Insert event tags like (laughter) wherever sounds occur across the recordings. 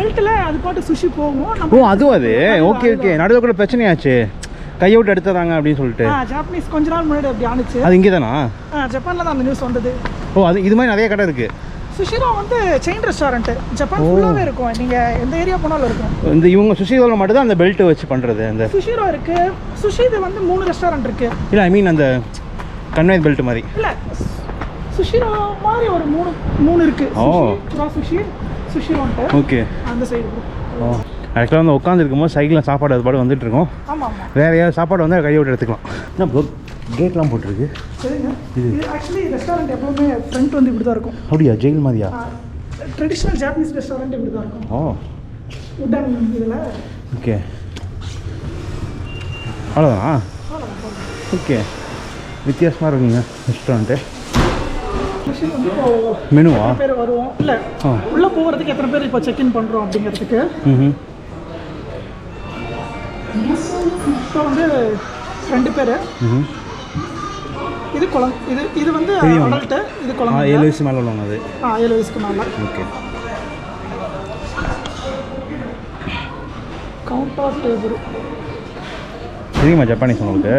பெல்ட்டில் அது பாட்டு சுஷி போகும். ஓ அதுவும் அது? Okay okay. நடுவில் கூட பிரச்சனையாச்சு. கையை விட்டு எடுத்துறாங்க அப்படின்னு சொல்லிட்டு. ஜாப்பனீஸ் கொஞ்ச நாள் முன்னாடி அப்படி ஆனிச்சு அது இங்கே தானா ஜப்பான்ல தான் அந்த நியூஸ் வந்தது. ஓ அது இது மாதிரி நிறைய கடை இருக்கு. சுஷிரோ வந்து செயின் ரெஸ்டாரண்ட் ஜப்பான். ஃபுல்லாவே இருக்கும். நீங்க எந்த ஏரியா போனாலும் இருக்கும். இந்த இவங்க சுஷிதோவில் மட்டும் தான் அந்த பெல்ட் வச்சு பண்ணுறது அந்த சுஷிரோ இருக்கு. சுஷி இது வந்து மூணு ரெஸ்டாரண்ட் இருக்கு. இல்லை ஐ மீன் அந்த கன்வேர் பெல்ட் மாதிரி. இல்ல சுஷிரோ மாதிரி ஒரு மூணு மூணு இருக்கு. ஓ. சுஷி சுஷி சுஷிரோன்ட்டு ஓகே. அந்த சைடு ஓ. ஆக்சுவலாக வந்து உட்காந்துருக்கும் போது சைக்கிளில் சாப்பாடு அது பாடு வந்துட்டு இருக்கோம். வேறு ஏதாவது சாப்பாடு வந்து கையை விட்டு எடுத்துக்கலாம். என்ன ப்ரோ கேட்லாம் போட்டிருக்கு? சரிங்க. இது. ஆக்சுவலி ரெஸ்டாரண்ட் எப்பவுமே ஃப்ரண்ட் வந்து இப்படி தான் இருக்கும். அப்படியா? ஜெயில் மாதிரியா? ட்ரெடிஷ்னல் ஜாப்பனீஸ் ரெஸ்டாரண்ட் இப்படி தான் இருக்கும். ஓ. உடன் இதில். ஓகே அவ்வளோதானா ஓகே வித்தியாசமாக இருக்குங்க ரெஸ்டாரண்ட்டு மெனுவா? பேர் வருவோம்? இல்லை உள்ள போகிறதுக்கு எத்தனை பேர் இப்போ செக்இன் பண்ணுறோம் அப்படிங்கிறதுக்கு? இப்போ வந்து ரெண்டு பேர். இது குழந்தை இது இது வந்து. அடல்ட்டு இது குழந்தை ஏழு வயசு மேலே உள்ளவங்க அது. ஆ ஏழு வயசுக்கு மேலே. ஓகே. கவுண்டர் டேபிள் தெரியுமா ஜப்பானீஸ் உங்களுக்கு?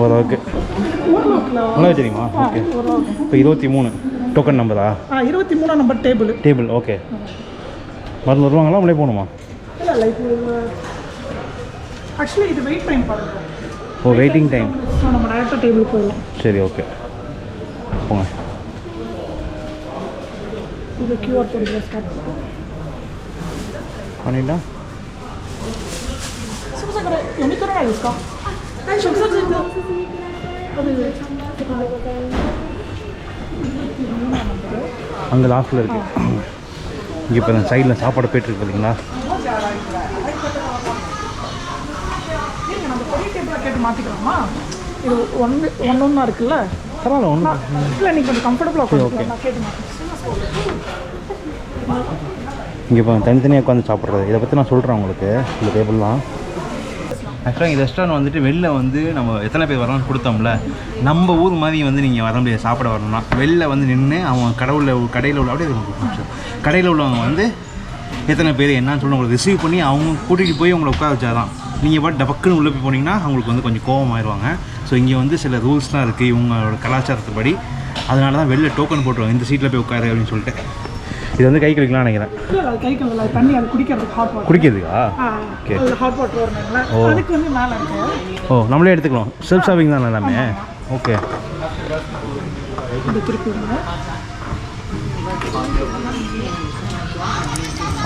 ஓரளவுக்கு. நல்லா தெரியுமா? ஓகே. இப்போ இருபத்தி மூணு டோக்கன் நம்பரா இருபத்தி மூணாம் நம்பர் டேபிள் டேபிள் ஓகே மருந்து வருவாங்களா? நம்மளே போகணுமா? ஆக்சுவலி இது வெயிட் டைம் ஓ வெயிட்டிங் டைம் ஸோ நம்ம டேரெக்டாக டேபிள் போயிடலாம் சரி ஓகே போங்க. இது கியூஆர் கோடு ஸ்டார்ட் பண்ணுவோம் பண்ணிட்டா すみません、これ読み取れないですか。はい、食殺人だ。அங்கே லாஸ்ட்டில் இருக்கு இங்கே இப்போ இந்த சைடில் சாப்பாடு போயிட்டு இருக்கு பார்த்தீங்களா நீங்க நம்ம பெரிய டேபிளாக கேட்டு மாற்றிக்கலாமா இது ஒன்று ஒன்று ஒன்றா இருக்குல்ல பரவாயில்ல ஒன்றும் நான் இல்லை நீங்கள் கொஞ்சம் கம்ஃபர்டபுளாக உட்காந்துக்கலாம் நான் கேட்டு மாற்றேன் இங்கே இப்போ தனித்தனியாக உட்காந்து சாப்பிட்றது இதை பற்றி நான் சொல்கிறேன் உங்களுக்கு இந்த டேபிள்லாம் ஆக்சுவலாக இந்த ரெஸ்டாரண்ட் வந்துட்டு வெளில வந்து நம்ம எத்தனை பேர் வரணும்னு கொடுத்தோம்ல நம்ம ஊர் மாதிரி வந்து நீங்கள் வர முடியாது சாப்பிட வரணும்னா. வெளில வந்து நின்று அவன் கடவுளில் கடையில் உள்ள அப்படியே இருங்க கடையில் உள்ளவங்க வந்து எத்தனை பேர் என்னன்னு சொல்லி உங்களுக்கு ரிசீவ் பண்ணி அவங்க கூட்டிகிட்டு போய் உங்களை உட்கார வச்சாதான். நீங்கள் பாட்டு டபக்குன்னு உள்ளே போய் போனீங்கன்னா அவங்களுக்கு வந்து கொஞ்சம் கோவம் ஆயிடுவாங்க ஸோ இங்கே வந்து சில ரூல்ஸ்லாம் இருக்குது இவங்களோட கலாச்சாரத்துப்படி. அதனால தான் வெளில டோக்கன் போட்டுருவாங்க இந்த சீட்டில் போய் உட்காரு அப்படின்னு சொல்லிட்டு. இது வந்து கை கழிக்கலாம் நினைக்கிறேன். கை கழுவல தண்ணி அது குடிக்கிறதுக்கு ஹாட் வாட்டர் குடிக்கிறதுக்கா? ஆ Okay. அது ஹாட் வாட்டர் வரணுங்களா ஓ. அதுக்கு வந்து மேலே இருக்கு. ஓ நம்மளே எடுத்துக்கலாம். செல்ஃப் சர்விங் தான் எல்லாமே? ஓகே இது திருப்பி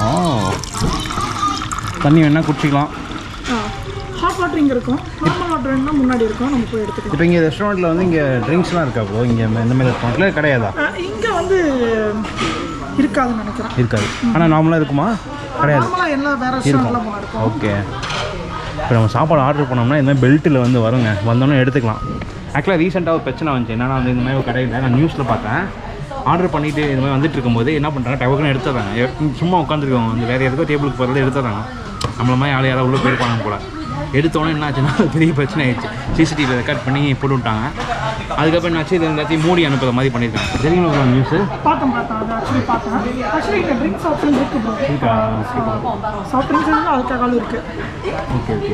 ஆ. தண்ணி வேணால் குடிச்சிக்கலாம். ஹாட் வாட்டர் இங்கே இருக்கும். நார்மல் வாட்டர் வேணும்னா முன்னாடி இருக்கும். நம்ம போய் எடுத்துக்கலாம். இப்போ இங்கே ரெஸ்டாரண்ட்டில் வந்து இங்கே ட்ரிங்க்ஸ்லாம் இருக்கா ப்ரோ இங்கே இந்த மாதிரி ரெஸ்டாரண்ட்டில் கிடையாதா? இங்கே வந்து இருக்காதுன்னு நினைக்கிறேன். இருக்காது. ஆனால் நார்மலாக இருக்குமா? கிடையாது. எல்லா வேற இருக்கும். ஓகே இப்போ நம்ம சாப்பாடு ஆர்டர் பண்ணோம்னா இந்த பெல்ட்டில் வந்து வருங்க. வந்தோன்னே எடுத்துக்கலாம். ஆக்சுவலாக ரீசெண்டாக ஒரு பிரச்சனை வந்துச்சு. என்னன்னா வந்து இந்த மாதிரி ஒரு கடையில் நான் நியூஸில் பார்த்தேன். ஆர்டர் பண்ணிட்டு இந்த மாதிரி வந்துட்டு இருக்கும்போது என்ன பண்ணுறாங்க டக்குன்னு எடுத்துறாங்க எ- சும்மா உட்காந்துருக்கவங்க வந்து வேறு எதுக்கோ டேபிளுக்கு போகிறது எடுத்துறாங்க நம்மள மாதிரி ஆள் யாராவது உள்ளே போயிருப்பாங்க போல எடுத்தோன்னே என்ன ஆச்சுன்னா (laughs) பெரிய பிரச்சனை ஆயிடுச்சு. சிசிடிவியில் ரெக்கார்ட் பண்ணி போட்டு விட்டாங்க. அதுக்கப்புறம் என்னாச்சு இது எல்லாத்தையும் மூடி அனுப்புற மாதிரி பண்ணியிருக்காங்க தெரியுங்களா நியூஸு பார்த்தேன் பார்த்தேன். அது ஆக்சுவலி பார்த்தேன். ஆக்சுவலி இங்கே ட்ரிங்க்ஸ் ஆப்ஷன் இருக்கு ப்ரோ சாஃப்ட் ட்ரிங்க்ஸ் வந்து அதுக்காக இருக்கு. Okay okay.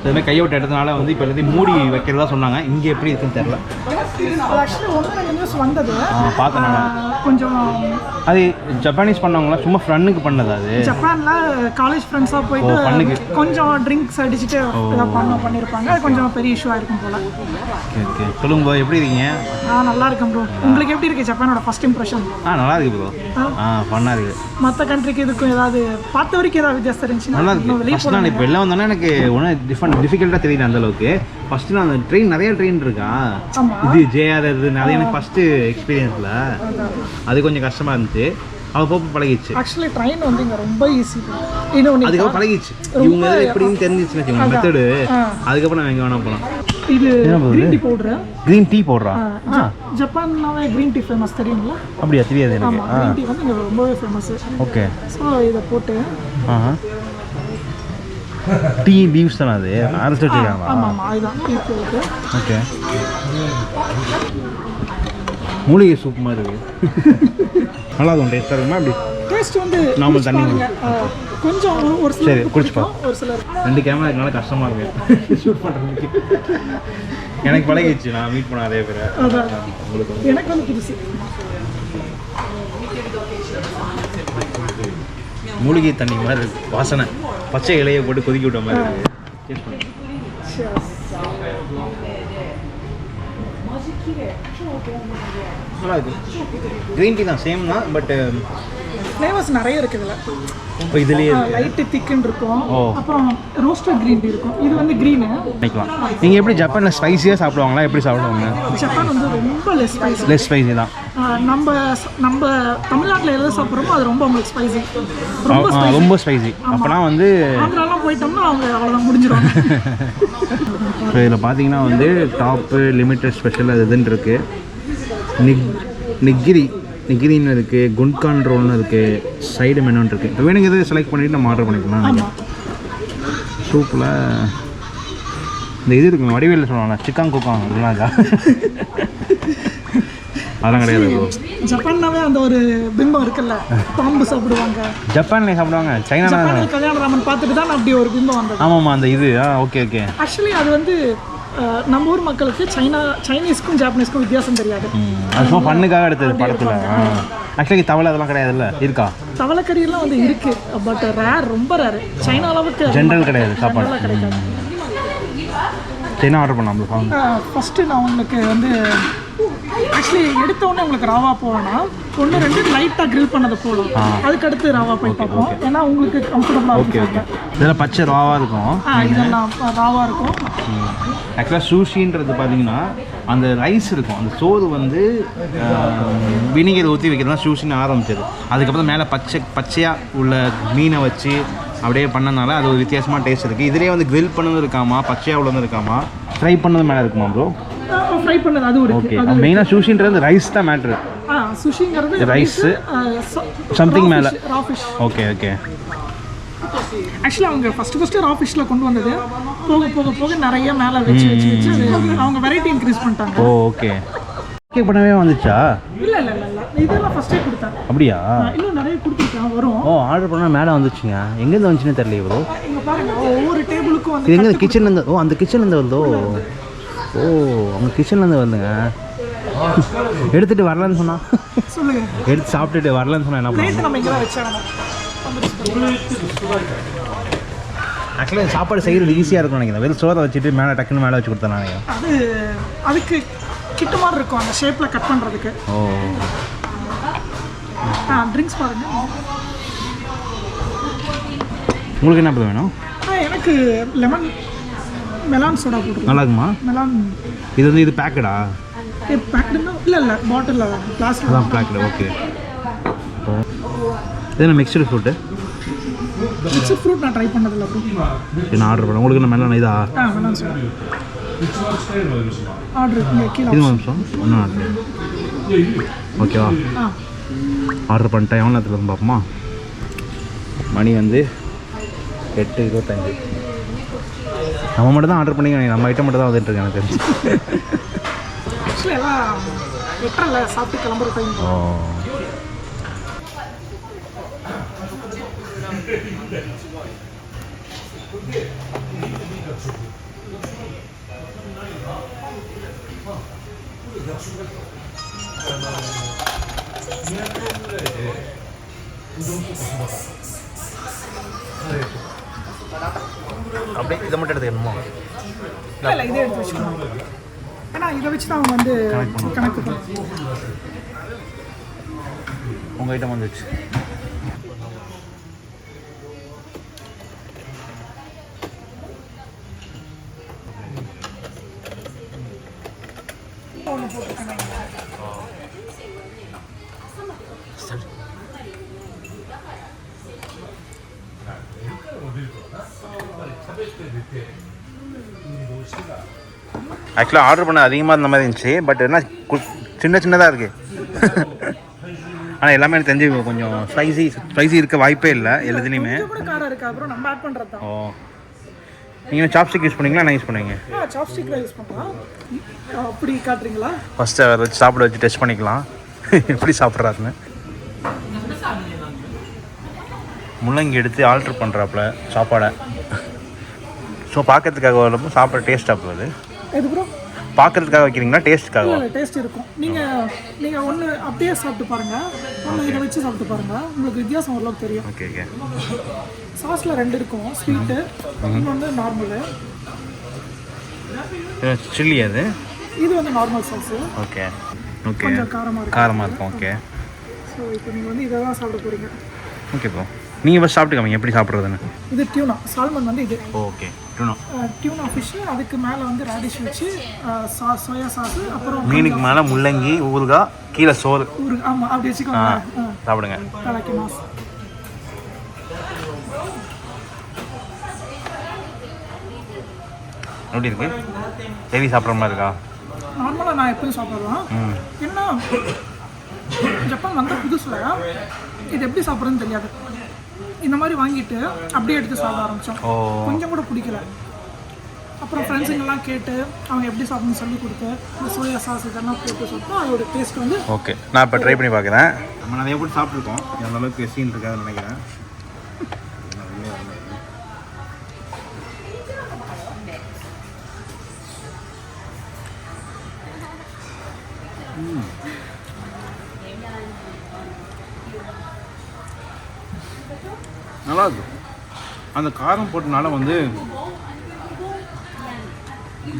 இதுமாதிரி கையை விட்டு எடுத்தனால வந்து இப்போ எல்லாத்தையும் மூடி வைக்கிறதா சொன்னாங்க. இங்கே எப்படி இருக்குன்னு தெரில ஆக்சுவலி ஒன்று நியூஸ் வந்தது. பார்த்தேன் கொஞ்சம் அது ஜப்பானீஸ் பண்ணவங்களா சும்மா ஃப்ரெண்டுக்கு பண்ணது அது. ஜப்பான்ல காலேஜ் ஃப்ரெண்ட்ஸாக போயிட்டு. கொஞ்சம் ட்ரிங்க்ஸ் அடிச்சுட்டு பண்ண பண்ணியிருப்பாங்க அது கொஞ்சம் பெரிய இஷ்யூ ஆயிருக்கும் போல. Okay okay. சொல்லுங்க ப்ரோ எப்படி இருக்கீங்க? ஆ நல்லா இருக்கேன் ப்ரோ உங்களுக்கு எப்படி இருக்கு ஜப்பானோட ஃபர்ஸ்ட் இம்ப்ரெஷன் ஆ நல்லா இருக்கு ப்ரோ ஆ? ஃபன்னாக இருக்குது மற்ற கண்ட்ரிக்கு இதுக்கும் ஏதாவது பார்த்த வரைக்கும் ஏதாவது வித்தியாசம் இருந்துச்சுன்னா நல்லா இன்னும் இருக்கு ஃபஸ்ட் நான் இப்போ வெளில வந்தோன்னே எனக்கு ஒன்றும் டிஃப்ரெண்ட் டிஃபிகல்ட்டாக தெரியல அந்த அளவுக்கு. ஃபஸ்ட்டு நான் அந்த ட்ரெயின் நிறைய ட்ரெயின் இருக்கா. இது ஜேஆர் இது நிறைய எனக்கு ஃபஸ்ட்டு எக்ஸ்பீரியன்ஸில் அது கொஞ்சம் கஷ்டமாக இருந்துச்சு. அவள் போக பழகிடுச்சு. ஆக்சுவலி ட்ரெயின் வந்து இங்கே ரொம்ப ஈஸி இன்னொன்று அதுக்கப்புறம் பழகிடுச்சு. இவங்க எப்படின்னு தெரிஞ்சிச்சுன்னு இவங்க மெத்தடு அதுக்கப்புறம் நான் எங்கே வேணா போகலாம். இது? Green tea powder green tea போடுறா ஆ? ஜப்பான்னாவே கிரீன் டீ ஃபேமஸ் தெரியுங்களா? அப்படியா தெரியாது எனக்கு. கிரீன் டீ வந்து இங்கே ரொம்பவே ஃபேமஸ் ஓகே. ஸோ இதை போட்டு ஆஹா. டீ லீவ்ஸ் தானே அது? அரைச்சி வச்சுருக்காங்களா ஆமாம் ஆமாம் போட்டு ஓகே. மூலிகை சூப் மாதிரி. இருக்கு நல்லா இருக்கும் டேஸ்ட்டாக இருக்குமா அப்படி டேஸ்ட் வந்து குடிச்சு தண்ணி கொஞ்சம் ஒரு- ஒரு சரி, குடிச்சு ஒரு சிலர் ரெண்டு கேமரா இருக்கனால கஷ்டமாக இருக்கு. ஷூட் பண்ணுறதுக்கு எனக்கு பழகிடுச்சு நான் மீட் பண்ண அதே பேர். உங்களுக்கு எனக்கு வந்து புதுசு. மூலிகை தண்ணி மாதிரி இருக்கு. வாசனை. பச்சை இலையை போட்டு கொதிக்க விட்ட மாதிரி இருக்கு. Taste பண்ணுங்க. நல்லா இருக்கு க்ரீன் டீ தான் சேம் தான் பட் ஃப்ளேவர்ஸ் நிறைய இருக்கு இதுல. இப்போ இதுலேயே லைட்டு திக்குன்னு இருக்கும். அப்புறம் ரோஸ்டட் கிரீன் டீ இருக்கும். இது வந்து க்ரீனு பண்ணிக்கலாம் நீங்கள் எப்படி ஜப்பானில் ஸ்பைஸியாக சாப்பிடுவாங்களா? எப்படி சாப்பிடுவாங்க? ஜப்பான் வந்து ரொம்ப லெஸ் ஸ்பைசி லெஸ் ஸ்பைசி தான். நம்ம நம்ம தமிழ்நாட்டில் எதை சாப்பிட்றோமோ அது ரொம்ப உங்களுக்கு ஸ்பைசி ரொம்ப ரொம்ப ஸ்பைசி அப்போனா வந்து ஆந்திராலாம் போயிட்டோம்னா அவங்க அவ்வளோதான் முடிஞ்சிடும் ஸோ (laughs) இதில் பார்த்தீங்கன்னா வந்து டாப்பு லிமிட்டட் ஸ்பெஷல் அது இதுன்னு இருக்குது நிக் நிக்கிரி நிக்கிரின்னு இருக்குது குன்கான் ரோல்னு இருக்குது சைடு மெனுன்னு இருக்குது இப்போ வேணுங்க எது செலக்ட் பண்ணிவிட்டு நம்ம ஆர்டர் பண்ணிக்கலாம். ஆமாம் சூப்பில் இந்த இது இருக்குங்க வடிவேலில் சொல்லுவாங்க சிக்காங் குக்காங் இதெல்லாம் இருக்கா அதெல்லாம் கிடையாது. ஜப்பான்னாவே அந்த ஒரு பிம்பம் இருக்குல்ல பாம்பு சாப்பிடுவாங்க. ஜப்பான்லேயே சாப்பிடுவாங்க சைனா ஜப்பானில் கல்யாண ராமன் பார்த்துட்டு தான் அப்படி ஒரு பிம்பம் வந்தது. ஆமாம்மா அந்த இது ஆ ஓகே ஓகே ஆக்சுவலி அது வந்து நம்ம ஊர் மக்களுக்கு சைனா சைனீஸ்க்கும் ஜாப்பனீஸ்க்கும் வித்தியாசம் தெரியாது. அது சும்மா பண்ணுக்காக எடுத்தது படத்தில். ஆக்சுவலி தவளை அதெல்லாம் கிடையாதுல்ல? இருக்கா? தவளைக்கறியெல்லாம் வந்து இருக்கு பட் ரேர் ரொம்ப ரேர் சைனா அளவுக்கு ஜென்ரல் கிடையாது சாப்பாடு. கிடைக்காது. சைனா ஆர்டர் பண்ணலாம் ஃபஸ்ட்டு நான் உங்களுக்கு வந்து ஆக்சுவலி எடுத்த உடனே உங்களுக்கு ராவா போவேன்னா ஒன்று ரெண்டு லைட்டாக grill பண்ணது போகலாம். அதுக்கடுத்து ராவா போய் பார்ப்போம். ஏன்னா உங்களுக்கு கம்ஃபர்டபுளாக ஓகே இருக்கும் ஓகே இதில் பச்சை ராவாக இருக்கும். இதெல்லாம் ராவா இருக்கும். ஆக்சுவலாக சூஷின்றது பார்த்தீங்கன்னா அந்த ரைஸ் இருக்கும். அந்த சோறு வந்து வினிகர் ஊற்றி வைக்கிறது தான் சூஷின்னு ஆரம்பிச்சது. அதுக்கப்புறம் மேலே பச்சை பச்சையாக உள்ள மீனை வச்சு அப்படியே பண்ணனால அது ஒரு வித்தியாசமான டேஸ்ட் இருக்குது இதுலேயே வந்து grill பண்ணதும் இருக்காமா? பச்சையாக உள்ளதும் இருக்காமா? ஃப்ரை பண்ணது மேலே இருக்குமா ப்ரோ ஃப்ரை பண்ணது அதுவும் ஓகே இருக்கு அது மெயினாக சூஷின்றது ரைஸ் தான் மேட்ரு ஆ சுஷிங்கிறது Rice. Something மேல. Raw fish okay okay actually அவங்க ஃபர்ஸ்ட் ஃபர்ஸ்ட் ரா ஃபிஷ்ல கொண்டு வந்தது. போக போக போக நிறைய மேலே வச்சு வச்சு வச்சு அது அவங்க வெரைட்டி இன்க்ரீஸ் பண்ணிட்டாங்க. ஓ ஓகே ஓகே பண்ணவே வந்துச்சா? இல்ல இல்ல இல்ல இதெல்லாம் ஃபர்ஸ்டே கொடுத்தாங்க அப்படியா? இன்னும் நிறைய கொடுத்துருக்காங்க வரும். ஓ ஆர்டர் பண்ணால் மேலே வந்துச்சுங்க. எங்கேருந்து வந்துச்சுன்னு தெரியல ப்ரோ இங்க பாருங்க ஒவ்வொரு டேபிளுக்கும் வந்து எங்கே கிச்சன்லேருந்து ஓ அந்த கிச்சன்லேருந்து வருதோ? ஓ அவங்க கிச்சன்லேருந்து வருதுங்க எடுத்துட்டு வரலன்னு சொன்னா. சொல்லுங்க. எடுத்து சாப்பிட்டுட்டு வரலன்னு சொன்னா என்ன பண்ணுவோம் ஆக்சுவலாக சாப்பாடு செய்கிறது ஈஸியாக இருக்கும் நினைக்கிறேன். வெறும் சோறை வச்சுட்டு மேலே டக்குன்னு மேலே வச்சு கொடுத்தேன் நினைக்கிறேன் அது அதுக்கு கிட்ட மாதிரி இருக்கும். அந்த ஷேப்ல கட் பண்றதுக்கு. ஓ. ஆ ட்ரிங்க்ஸ் பாருங்க. உங்களுக்கு என்ன பண்ண வேணும்? எனக்கு லெமன் மெலான் சோடா போட்டுருக்கோம் நல்லா இருக்குமா மெலான் இது வந்து இது பேக்கடா பேக்கெட்டுன்னா இல்லை இல்லை பாட்டிலில் பிளாஸ்டிக் அதான் பேக்கடு ஓகே இது என்ன மிக்சடு ஃப்ரூட்டு மிக்சர் ஃப்ரூட் நான் ட்ரை பண்ணதில்ல நான் ஆர்டர் பண்ணேன். உங்களுக்கு என்ன மேலே இதா? ஆ மெலான் சோடா ஆர்டர் இது நிமிஷம். ஒன்றும் ஆர்டர் ஓகேவா ஆர்டர் பண்ணிட்டேன். எவ்வளோ நேரத்தில் பார்ப்போமா மணி வந்து எட்டு இருபத்தஞ்சு நம்ம மட்டும் தான் ஆர்டர் பண்ணிக்க நம்ம ஐட்டம் மட்டும் தான் வந்துட்டு இருக்கு எனக்கு தெரிஞ்சு. ஆக்சுவலி எல்லாம் எட்டரில் அப்படியே இதை மட்டும் எடுத்துக்கணுமா? இல்லை இதே எடுத்து வச்சுக்கணும். ஏன்னா இதை வச்சு தான் அவங்க வந்து கணக்கு பண்ணுவாங்க உங்கள் ஐட்டம் வந்துச்சு ஆக்சுவலாக ஆர்டர் பண்ண அதிகமாக இருந்த மாதிரி இருந்துச்சு பட் என்ன சின்ன சின்னதாக இருக்குது (laughs) ஆனால் எல்லாமே எனக்கு தெரிஞ்சு கொஞ்சம் ஸ்பைசி ஸ்பைசி இருக்க வாய்ப்பே இல்லை எல்லாத்துலேயுமே. ஓ. நீங்கள் சாப்ஸ்டிக் யூஸ் பண்ணுவீங்களா என்ன யூஸ் பண்ணுவீங்க? ஆ சாப்ஸ்டிக்கில் யூஸ் பண்ணலாம் அப்படி காட்டுறீங்களா? ஃபஸ்ட்டு அவரை வச்சு சாப்பிட வச்சு டெஸ்ட் பண்ணிக்கலாம். எப்படி சாப்பிட்றாருன்னு. முள்ளங்கி எடுத்து ஆல்ட்ரு பண்ணுறாப்புல சாப்பாடை. ஸோ பார்க்கறதுக்காக வரப்போ சாப்பிட டேஸ்ட்டாக போகுது எது ப்ரோ பார்க்கறதுக்காக வைக்கிறீங்களா? டேஸ்ட்டுக்காக டேஸ்ட் இருக்கும். நீங்கள் நீங்கள் ஒன்று அப்படியே சாப்பிட்டு பாருங்கள் ஒன்று இதை வச்சு சாப்பிட்டு பாருங்கள் உங்களுக்கு வித்தியாசம் ஓரளவுக்கு தெரியும். ஓகே ஓகே சாஸில் ரெண்டு இருக்கும். ஸ்வீட்டு இன்னொன்று நார்மலு சில்லி அது? இது வந்து நார்மல் சாஸு ஓகே ஓகே கொஞ்சம் காரமாக இருக்கும். காரமாக இருக்கும் ஓகே ஸோ இப்போ நீங்கள் வந்து இதை தான் சாப்பிட போகிறீங்க ஓகே ப்ரோ நீங்கள் ஃபஸ்ட் சாப்பிட்டுக்காமீங்க எப்படி சாப்பிட்றதுன்னு. இது டியூனா சால்மன் வந்து இது. ஓகே டியூனா ஃபிஷ்ஷு அதுக்கு மேலே வந்து ரேடிஷ் வச்சு சா சோயா சாஸு அப்புறம் மீனுக்கு மேலே முள்ளங்கி ஊறுகாய் கீழே சோறு. ஒரு ஆமாம் அப்படி வச்சுக்கோங்க. சாப்பிடுங்க. கலக்கி மாஸ் எப்படி இருக்கு? ஹெவி சாப்பிட்ற மாதிரி இருக்கா? நார்மலாக நான் எப்பயும் சாப்பிடுவேன். ம். என்ன? ஜப்பான் வந்த புதுசில் இது எப்படி சாப்பிட்றதுன்னு தெரியாது. இந்த மாதிரி வாங்கிட்டு அப்படியே எடுத்து சாப்பிட ஆரம்பித்தோம் கொஞ்சம் கூட பிடிக்கல. அப்புறம் ஃப்ரெண்ட்ஸுங்கெல்லாம் கேட்டு அவங்க எப்படி சாப்பிடணும்னு சொல்லி கொடுத்து இந்த சோயா சாஸ் இதெல்லாம் போட்டு சாப்பிட்டா அதோட டேஸ்ட் வந்து ஓகே நான் இப்போ ட்ரை பண்ணி பார்க்குறேன் நம்ம நிறைய போட்டு சாப்பிட்ருக்கோம் அந்த அளவுக்கு சீன் இருக்காதுன்னு நினைக்கிறேன். (laughs) ம். நல்லா இருக்கு அந்த காரம் போட்டனால வந்து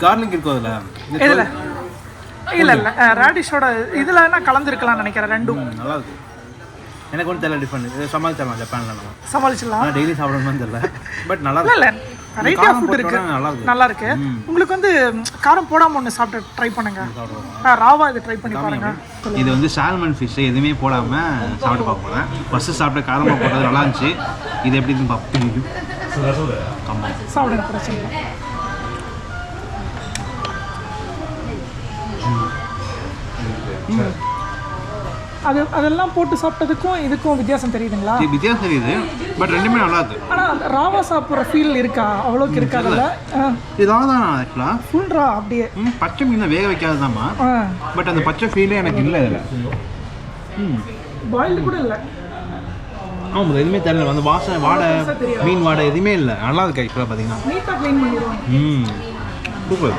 கார்லிக் இருக்கும் அதில் இதில் இல்லை. இல்லை ரேடிஷோட இதில் என்ன கலந்துருக்கலாம்னு நினைக்கிறேன் ரெண்டும். நல்லா இருக்கு எனக்கு ஒன்றும் தெரியல இது சமாளிச்சிடலாம் ஜப்பானில் நம்ம. சமாளிச்சிடலாம். டெய்லி சாப்பிடணும்னு தெரியல. பட் நல்லா இல்லை. வெரைட்டி ஆஃப் ஃபுட் இருக்கு. நல்லா இருக்கு. உங்களுக்கு வந்து காரம் போடாம ஒன்று சாப்பிட்டு ட்ரை பண்ணுங்க. ஆ, ராவா இது ட்ரை பண்ணி பாருங்க. இது வந்து சால்மன் ஃபிஷ் எதுவுமே போடாமல் சாப்பிட்டு பார்க்க போகிறேன் ஃபஸ்ட்டு சாப்பிட்ட காரமாக போட்டது நல்லா இருந்துச்சு. இது எப்படி இருக்குன்னு பார்ப்போம் சாப்பிடுங்க பிரச்சனை இல்லை. அது அதெல்லாம் போட்டு சாப்பிட்டதுக்கும் இதுக்கும் வித்தியாசம் தெரியுதுங்களா? இது வித்தியாசம் தெரியுது. பட் ரெண்டுமே நல்லா இருக்கு ஆனால் ராவா சாப்பிட்ற ஃபீல் இருக்கா? அவ்வளோக்கு இருக்காதுல்ல? இதாக தான் ஆக்சுவலாக ஃபுல் ரா அப்படியே. ம் பச்சை மீனை வேக வைக்காதுதாம்மா. ஆ. பட் அந்த பச்சை ஃபீலே எனக்கு இல்லை இதில். ம். பாயில்டு கூட இல்லை. ஆமாம் எதுவுமே தெரியல. அந்த வாசனை வாடை மீன் வாடை எதுவுமே இல்லை. நல்லா இருக்கு ஆக்சுவலாக பார்த்தீங்கன்னா. ம். சூப்பர்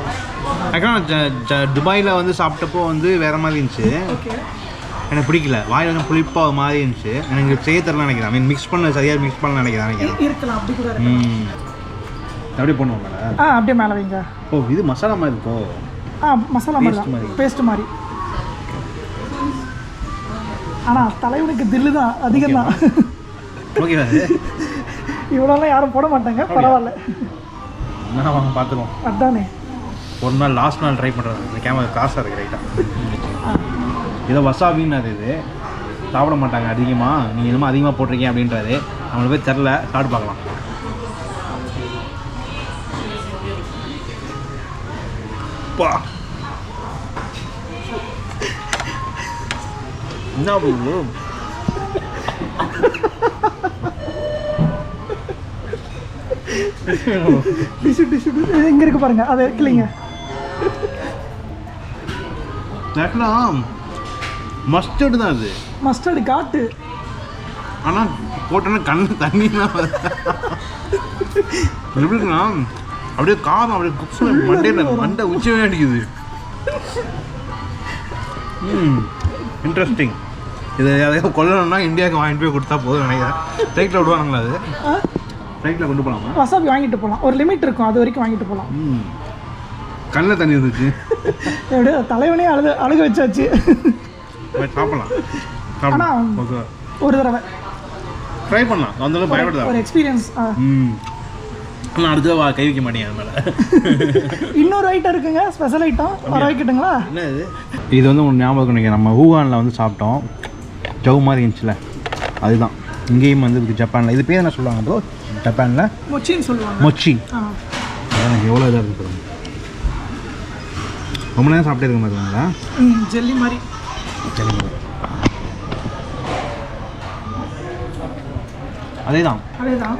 ஆக்சுவலாக துபாயில் வந்து சாப்பிட்டப்போ வந்து வேறு மாதிரி இருந்துச்சு. ஓகே எனக்கு பிடிக்கல. வாயில் கொஞ்சம் புளிப்பாக மாதிரி இருந்துச்சு. எனக்கு செய்ய தரல நினைக்கிறேன். மீன் மிக்ஸ் பண்ண சரியாக மிக்ஸ் பண்ணல நினைக்கிறேன் நினைக்கிறேன். இருக்கலாம். அப்படி கூட ம். அப்படியே பண்ணுவோம் மேடம் ஆ அப்படியே மேலே வைங்க. ஓ இது மசாலா மாதிரி இருக்கோ? ஆ மசாலா மாதிரி. பேஸ்ட் மாதிரி. ஆனால் தலைவனுக்கு தில்லு தான். அதிகம் தான் ஓகேவா (laughs) இவ்வளோலாம் யாரும் போட மாட்டாங்க. பரவாயில்ல. என்ன வாங்க பார்த்துருவோம். அதானே. ஒரு நாள் லாஸ்ட் நாள் ட்ரை பண்ணுறது இந்த கேமரா காசாக இருக்குது ரைட்டாக ஏதோ வசாபின்னு அது இது. சாப்பிட மாட்டாங்க அதிகமாக நீங்கள் என்னமோ அதிகமாக போட்டிருக்கீங்க அப்படின்றாரு. அவங்களுக்கு போய் தெரில சாப்பிட்டு பார்க்கலாம். பா. என்ன பண்ணுது டிஷ்யூ டிஷ்யூ எங்கே இருக்கு பாருங்க. அதை கிளிங்க ஆக்சுவலாக மஸ்டர்டு தான் அது. மஸ்டர்டு காட்டு. ஆனால் போட்டோன்னா கண்ணு தண்ணிலாம் வருது. எப்படி இருக்குன்னா அப்படியே காரம் அப்படியே குப்ஸில் மண்டையில் மண்டை உச்சமே அடிக்குது. ம் இன்ட்ரெஸ்டிங் இதை யாரையாவது கொல்லணும்னா இந்தியாவுக்கு வாங்கிட்டு போய் கொடுத்தா போதும் நினைக்கிறேன். ஃப்ளைட்டில் விடுவானுங்களா அது? ஃப்ளைட்டில் கொண்டு போகலாமா வசாபி வாங்கிட்டு போகலாம் ஒரு லிமிட் இருக்கும் அது வரைக்கும் வாங்கிட்டு போகலாம் கண்ணில் தண்ணி இருந்துச்சு (laughs) எப்படியோ தலைவனே அழுது அழுக வச்சாச்சு. சாப்பிடலாம். சாப்பிடலாம். ஓகே ஒரு தடவை. ட்ரை பண்ணலாம். வந்தாலும் பயப்படுதா? ஒரு எக்ஸ்பீரியன்ஸ் ம். நான் அடுத்த வா கை வைக்க மாட்டேன் அது மேலே. (laughs) இன்னொரு ஐட்டம் இருக்குங்க ஸ்பெஷல் ஐட்டம் வர வைக்கட்டுங்களா? என்ன இது இது வந்து உங்களுக்கு ஞாபகம் நினைக்கிறேன் நம்ம ஊகானில் வந்து சாப்பிட்டோம். ஜவ் மாதிரி இருந்துச்சுல. அதுதான். இங்கேயும் வந்து ஜப்பானில் இது பேர் என்ன சொல்லுவாங்க ப்ரோ ஜப்பானில் மொச்சின்னு சொல்லுவாங்க. மொச்சி. ஆ. எனக்கு எவ்வளோ இதாக இருக்கு பாருங்க. ரொம்ப நேரம் சாப்பிட்டே இருக்க மாதிரிங்களா ம் ஜெல்லி மாதிரி. சரி அதே தான் அதேதான்.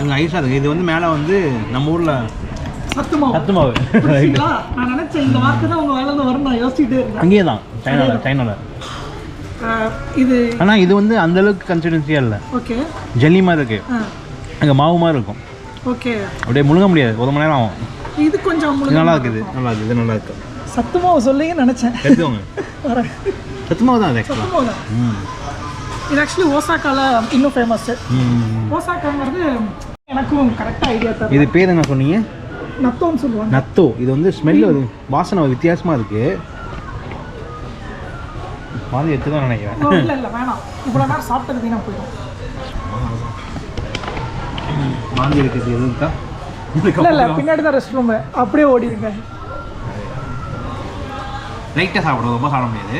அங்கே ஐஸாக இருக்குது இது வந்து மேலே வந்து நம்ம ஊரில் சத்து மாவு சத்து மாவு புரியுதுங்களா? நான் நினைச்சேன் இந்த வார்த்தை தான் உங்க வேலை இருந்து வரும் நான் யோசிச்சுட்டே இருந்தேன். அங்கேயே தான் சைனாவில் சைனாவில் இது ஆனால் இது வந்து அந்த அளவுக்கு கன்சிஸ்டன்சியாக இல்லை. ஓகே. ஜெல்லி மாதிரி இருக்கு. அங்கே மாவு மாதிரி இருக்கும். ஓகே. அப்படியே முழுங்க முடியாது. ஒரு மணி நேரம் ஆகும். இது கொஞ்சம் நல்லா இருக்குது. நல்லா இருக்குது. நல்லா இருக்கு சத்து மாவு சொல்லிங்க நினைச்சேன் வரேன். சத்து மாவு தான் அது சத்து ஆக்சுவலாக மாவு தான் இது ஆக்சுவலி ஓசாக்கால இன்னும் ஃபேமஸ் ம். ஓசாக்காங்கிறது எனக்கும் கரெக்டாக ஐடியா தரும் இது பேர் என்ன சொன்னீங்க? நத்தோன்னு சொல்லுவாங்க. நத்தோ. இது வந்து ஸ்மெல் வாசனை வித்தியாசமாக இருக்கு. மாதிரி எடுத்து தான் நினைக்கிறேன் இல்ல இல்ல வேணாம். இவ்வளோ நேரம் சாப்பிட்டது வீணா போயிடும். வாந்தி இருக்குது எதுவும் இல்ல இல்ல பின்னாடி தான் ரெஸ்ட் ரூம் அப்படியே ஓடிடுங்க லைட்டாக சாப்பிடும் ரொம்ப சாப்பிட முடியாது.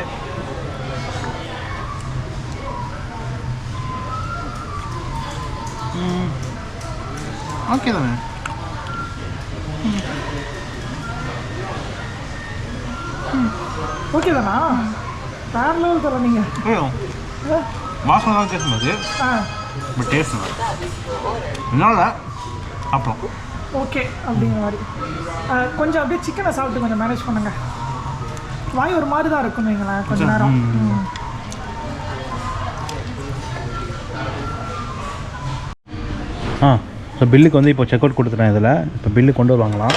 ஓகே தானே? ஓகே தானா? வேற லெவல் தரோம் நீங்க. வாசனை தான் பேசும்போது. ஆ. பட் டேஸ்ட் என்னால் அப்புறம். ஓகே அப்படிங்கிற மாதிரி. கொஞ்சம் அப்படியே சிக்கனை சாப்பிட்டு கொஞ்சம் மேனேஜ் பண்ணுங்க. வாய் ஒரு மாதிரி தான் இருக்கும் வைங்களேன் கொஞ்ச நேரம். ஆ ஸோ பில்லுக்கு வந்து இப்போ செக் அவுட் கொடுத்துட்டேன் இதில். இப்போ பில்லு கொண்டு வருவாங்களாம்.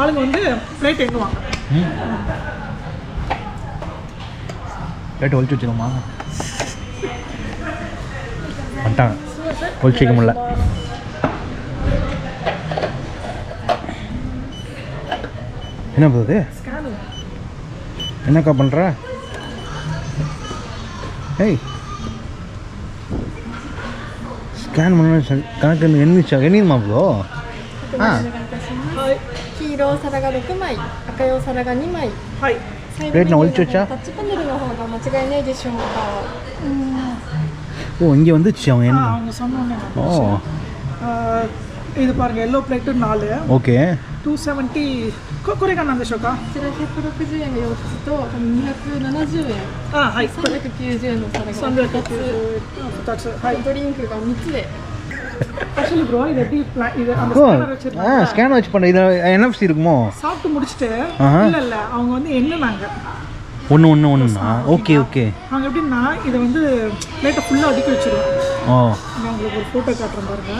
ஆளுங்க வந்து பிளேட் எண்ணுவாங்க. ரேட்டு ஒழிச்சு வச்சுக்கோமா வந்துட்டாங்க. ஒழிச்சிக்க முடியல. என்ன போகுது? என்னக்கா பண்ணுற ஏய் ஸ்கேன் பண்ண கணக்கு எண்ணிச்சா எண்ணிமா ப்ரோ ஆ 黄色お皿が6枚赤いお皿が2枚 ஹாய் サイ レートのおいちょちゃタッチパネルの方が間違いないでしょうか ஓ இங்கே வந்துச்சு அவங்க ஆ என்ன அவங்க சொன்னோன்னே ஓ இது பாருங்க எல்லோ பிளேட்டு நாலு ஓகே டூ செவன்ட்டி குறைக்கா அந்த ஷோக்கா こちら160円が4つと多分270円 ஆ ஹாய் 390円のお皿が300 2つ ஹாய் ドリンクが3つで ஆக்சுவலி ப்ரோ இது எப்படி plan- இது அந்த ஓ ஸ்கேனர் ஆ வச்சிருக்காங்க ஸ்கேன் வச்சு பண்ண இது என்எஃப்சி இருக்குமோ சாப்பிட்டு முடிச்சுட்டு ஆஹா. இல்ல இல்ல அவங்க வந்து எண்ணுனாங்க ஒன்று ஒன்று ஒன்றுண்ணா ஓகே ஓகே அவங்க எப்படின்னா இதை வந்து பிளேட்டை ஃபுல்லாக அடுக்கி வச்சிருவாங்க ஓ நான் உங்களுக்கு ஒரு ஃபோட்டோ காட்டுறேன் பாருங்க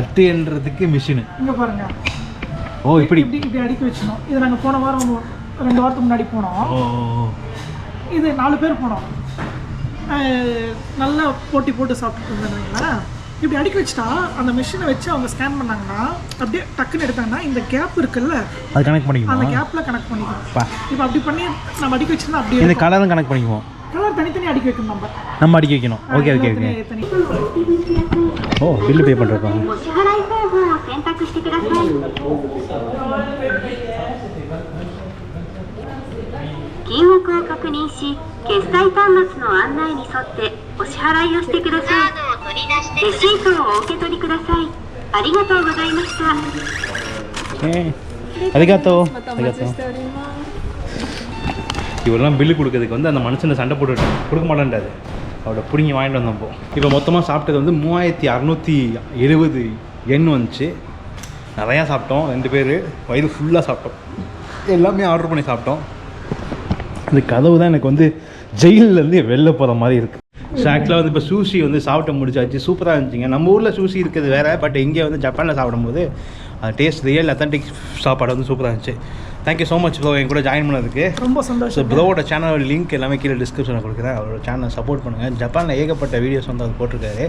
கத்துன்றதுக்கு மிஷினு இங்க பாருங்க. ஓ இப்படி இப்படி. இப்படி அடுக்கி வச்சிடணும். இது நாங்கள் போன வாரம் ரெண்டு வாரத்துக்கு முன்னாடி போனோம். ஓ இது நாலு பேர் போனோம். நல்லா போட்டி போட்டு சாப்பிட்டு இருந்தாங்களா இப்படி அடுக்கி வச்சுட்டா அந்த மிஷினை வச்சு அவங்க ஸ்கேன் பண்ணாங்கன்னா அப்படியே டக்குன்னு எடுத்தாங்கன்னா இந்த கேப் இருக்குல்ல அது கனெக்ட் அந்த பண்ணிக்குமா கேப்பில் கனெக்ட் பண்ணிக்கணும் பா. இப்போ அப்படி பண்ணி நம்ம அடுக்கி வச்சிருந்தா அப்படியே இந்த கலரும் கனெக்ட் பண்ணிக்குவோம். கலர் தனித்தனி அடுக்கி வைக்கணும் நம்ம. நம்ம அடிக்க வைக்கணும். ஓகே ஓகே ஓகே தனி தனி ஓ பில்லு பே பண்ணுறப்பா お支払い方法を選択してください金額を確認し決済端末の案内に沿ってお支払いをしてくださいレシートをお受け取りくださいありがとうございました ஏ அதிகாத்தோ またお待ちしております இவரெல்லாம் பில்லு கொடுக்கறதுக்கு வந்து அந்த மனுஷனை சண்டை போட்டுட்டேன் கொடுக்க மாட்டேன்டாது அவரோட பிடிங்கி வாங்கிட்டு வந்தப்போ இப்போ மொத்தமாக சாப்பிட்டது வந்து மூவாயிரத்தி அறநூற்றி எழுபது எண் வந்துச்சு. நிறையா சாப்பிட்டோம் ரெண்டு பேர். வயிறு ஃபுல்லாக சாப்பிட்டோம். எல்லாமே ஆர்டர் பண்ணி சாப்பிட்டோம். இந்த கதவு தான் எனக்கு வந்து ஜெயிலேருந்து வெளில போகிற மாதிரி இருக்குது ஸோ ஆக்சுவலாக வந்து இப்போ சூஷி வந்து சாப்பிட்டு முடிச்சாச்சு. சூப்பராக இருந்துச்சுங்க. நம்ம ஊரில் சூஷி இருக்கிறது வேறு பட் இங்கே வந்து ஜப்பானில் சாப்பிடும்போது அது டேஸ்ட் ரியல் அத்தன்டிக் சாப்பாடு வந்து சூப்பராக இருந்துச்சு. Thank you so much bro என் கூட ஜாயின் பண்ணதுக்கு. ரொம்ப ஸோ சந்தோஷம் ப்ரோவோட சேனல் லிங்க் எல்லாமே கீழே டிஸ்கிரிப்ஷனில் கொடுக்குறேன். அவரோட சேனலை சப்போர்ட் பண்ணுங்கள் ஜப்பானில் ஏகப்பட்ட வீடியோஸ் வந்து அவர் போட்டிருக்காரு.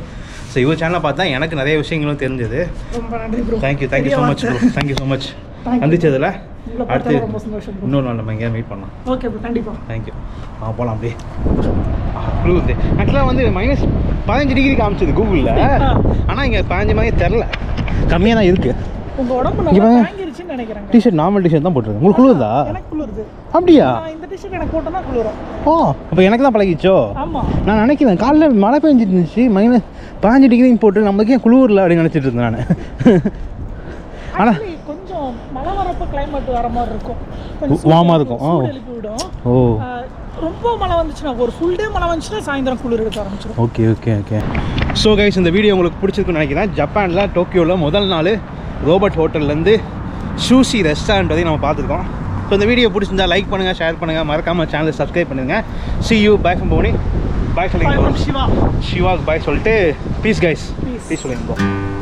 ஸோ இவர் சேனலை பார்த்தா எனக்கு நிறைய விஷயங்களும் தெரிஞ்சது. ரொம்ப நன்றி bro thank you thank you so much bro thank you so much Thank you. சந்திச்சதில் (laughs) உங்களை அடுத்து. இன்னொரு நாள் நம்ம எங்கேயாவது மீட் பண்ணலாம். ஓகே ப்ரோ கண்டிப்பாக தேங்க்யூ ஆ போகலாம் அப்படியே. குளிருது ஆக்சுவலாக வந்து மைனஸ் பதினஞ்சு டிகிரி காமிச்சது கூகுளில் (laughs) ஆனால் இங்கே பதினஞ்சு மாதிரி தெரில கம்மியாக தான் இருக்குது உங்க உடம்பு நல்லா. தாங்கிருச்சுன்னு நினைக்கிறேங்க. டிஷர்ட் நார்மல் டிஷர்ட் தான் போட்டிருக்கேன். உங்களுக்கு குளிருதா? எனக்கு குளிருது. அப்படியா? இந்த டிஷர்ட் எனக்கு போட்டோம்னா குளிரும். ஓ அப்போ எனக்கு தான் பழகிச்சோ ஆமா. நான் நினைக்கிறேன் காலைல மழை பெஞ்சிட்டு இருந்துச்சு மைனஸ் பதினஞ்சு டிகிரி போட்டு நம்மளுக்கு ஏன் குளிரில் அப்படின்னு நினச்சிட்டு இருந்தேன் நான். ஆனால் கொஞ்சம் மழை வரப்ப climate வர மாதிரி இருக்கும். ஆ. இருக்கும். ஓ. ரொம்ப மழை வந்துச்சுன்னா ஒரு ஃபுல் டே மழை வந்துச்சுன்னா சாயந்தரம் குளிர் எடுக்க ஆரம்பிச்சிடும் okay okay okay so guys இந்த வீடியோ உங்களுக்கு பிடிச்சிருக்குன்னு நினைக்கிறேன். ஜப்பானில் டோக்கியோவில் முதல் நாள் ரோபோட் ஹோட்டல்லேருந்து சூஷி ரெஸ்டாரண்ட் வரையும் நம்ம பார்த்துருக்கோம். ஸோ இந்த வீடியோ பிடிச்சிருந்தா லைக் பண்ணுங்கள் ஷேர் பண்ணுங்கள் மறக்காமல் சேனலை சப்ஸ்கிரைப் பண்ணுங்க சி யூ ஃப்ரம் போனி பாய் சொல்லிங்க சிவா சிவாக்கு பாய் சொல்லிட்டு பீஸ் கைஸ். பீஸ் சொல்லிங்க